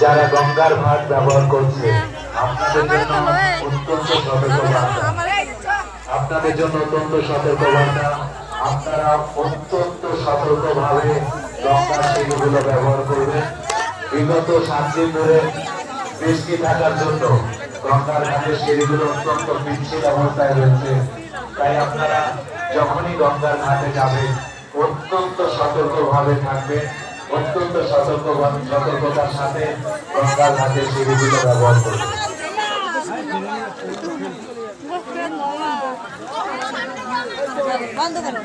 যারা গঙ্গার ভাত ব্যবহার করছে আপনাদের জন্য অত্যন্ত সতর্কবার্তা। আপনাদের জন্য অত্যন্ত সতর্কবার্তা। আপনারা অত্যন্ত সতর্কভাবে গঙ্গার সেগুলো ব্যবহার করবেন। বিগত সাত দিন ধরে বৃষ্টি থাকার জন্য গঙ্গার ঘাটের সিঁড়িগুলো অত্যন্ত পিচ্ছিল অবস্থায় রয়েছে। তাই আপনারা যখনই গঙ্গার ঘাটে যাবেন অত্যন্ত সতর্কভাবে থাকবেন। অত্যন্ত সতর্ক সতর্কতার সাথে গঙ্গার ঘাটের সিঁড়িগুলো ব্যবহার করবে বন্ধ করো।